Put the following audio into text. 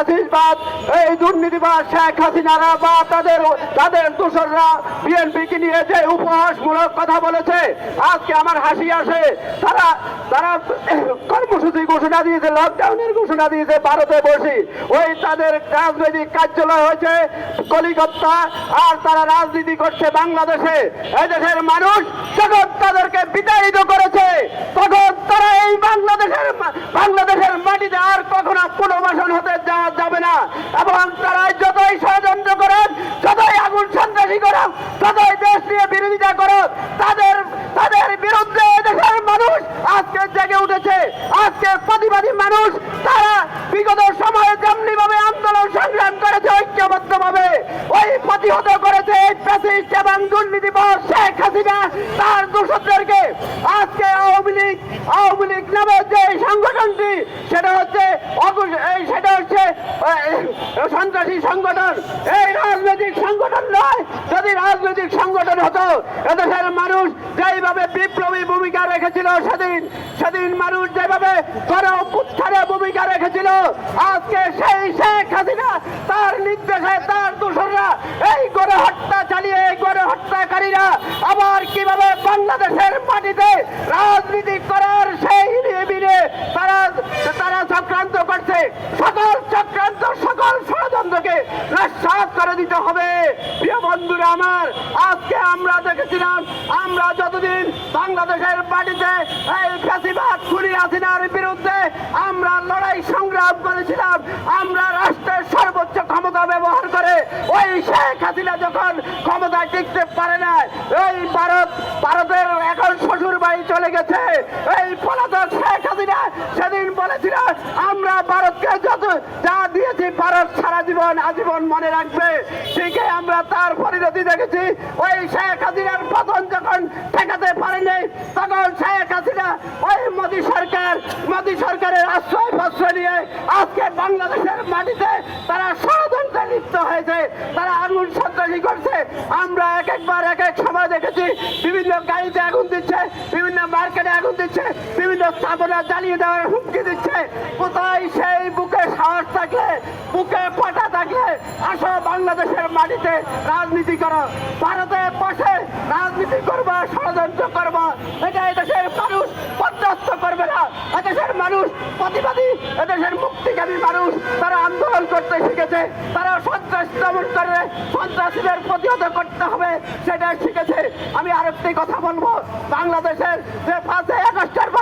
ফ্যাসিসবাদ এই দুর্নীতিবাদ শেখ হাসিনারা বা তাদের তাদের দোসররা বিএনপিকে নিয়ে যে উপহাসমূলক কথা বলেছে, আজকে আমার হাসি আসে। তারা তারা কর্মসূচি ঘোষণা দিয়েছে লকডাউনের ঘোষণা দিয়েছে ভারতে বসে। ওই তাদের রাজনৈতিক কার্যালয় হয়েছে কলিকত্তা, আর তারা রাজনীতি করছে বাংলাদেশে। এদেশের মানুষ যখন তাদেরকে বিতাড়িত করেছে, তখন তারা এই বাংলাদেশের মাটিতে আর কখনো পুনর্বাসন হতে যাওয়া যাবে না। এবং তারা যতই ষড়যন্ত্র করেন যতই আগুন সন্ত্রাসী করেন যতই দেশ নিয়ে বিরোধিতা করেন তাদের তাদের বিরুদ্ধে দেশের মানুষ আজকে জেগে উঠেছে। আজকে প্রতিবাদী মানুষ, তারা বিগত সময়ে যেমনি ভাবে আন্দোলন সংগ্রাম করেছে ঐক্যবদ্ধ ভাবে ওই প্রতিহত করেছে এই প্যাসিস্ট এবং দুর্নীতি শেখ হাসিনা তার দোষদেরকে আজকে আওয়ামী লীগ আওয়ামী লীগ নামে যে সংগঠনটি সেটা হচ্ছে অঘোষ- এই সেটা হচ্ছে আহ, সন্ত্রাসী সংগঠন এই রাজনৈতিক সংগঠন নয় যদি রাজনৈতিক সংগঠন হতো, এদেশের মানুষ যেইভাবে বিপ্লবী ভূমিকা রেখেছিল, সেদিন সেদিন মানুষ যেভাবে গণ উত্থানে ভূমিকা রেখেছিল, আজকে সেই শেখ হাসিনা, তার নির্দেশে তার দোসররা এই গণ হত্যা চালিয়ে, এই গণ হত্যাকারীরা আবার কীভাবে বাংলাদেশের মাটিতে রাজনীতি করার সেই নিবিড়ে তারা তারা চক্রান্ত করছে। দিতে হবে। প্রিয় বন্ধুরা আমার, আজকে আমরা দেখেছিলাম, আমরা যতদিন বাংলাদেশের মাটিতে এই ফ্যাসিবাদ খুনি হাসিনার বিরুদ্ধে আমরা লড়াই সংগ্রাম করেছিলাম, আমরা রাষ্ট্রের সর্বোচ্চ ক্ষমতা ব্যবহার করে ওই শেখ হাসিনা যখন ক্ষমতায় টিকতে পারে না এই ভারত, ভারতের এখন শ্বশুর বাড়ি চলে গেছে, এই পলাতক শেখ হাসিনা সেদিন বলেছিল আমরা ভারতকে যত যা দিয়েছি ভারত সারা জীবন আজীবন মনে রাখবে। ঠিকই আমরা তার পরিণতি দেখেছি। ওই শেখ হাসিনার পতন যখন ঠেকাতে পারেনি, তখন শেখ হাসিনা ওই মোদী সরকার, মোদী সরকারের আশ্রয় প্রশ্রয় নিয়ে আজকে বাংলাদেশের মাটিতে তারা ষড়যন্ত্রে লিপ্ত হয়েছে। তারা আগুন সন্ত্রাসী করছে। আমরা এক একবার এক এক সময় দেখেছি, বিভিন্ন গাড়িতে আগুন দিচ্ছে, বিভিন্ন মার্কেটে আগুন দিচ্ছে, বিভিন্ন স্থাপনা জ্বালিয়ে দেওয়ার হুমকি দিচ্ছে। কোথায় সেই আসো বাংলাদেশের মাটিতে রাজনীতি করো। ভারতে বসে রাজনীতি করব, ষড়যন্ত্র করব। এটা এদেশের মানুষ পর্যস্ত করবে না। এদেশের মানুষ প্রতিবাদী, এদেশের মুক্তিকামী মানুষ। তারা আন্দোলন করতে শিখেছে, তারা সন্ত্রাস দমন করে, সন্ত্রাসীদের প্রতিহত করতে হবে সেটা শিখেছে। আমি আরেকটি কথা বলব, বাংলাদেশের যে পাঁচই আগস্টের পরে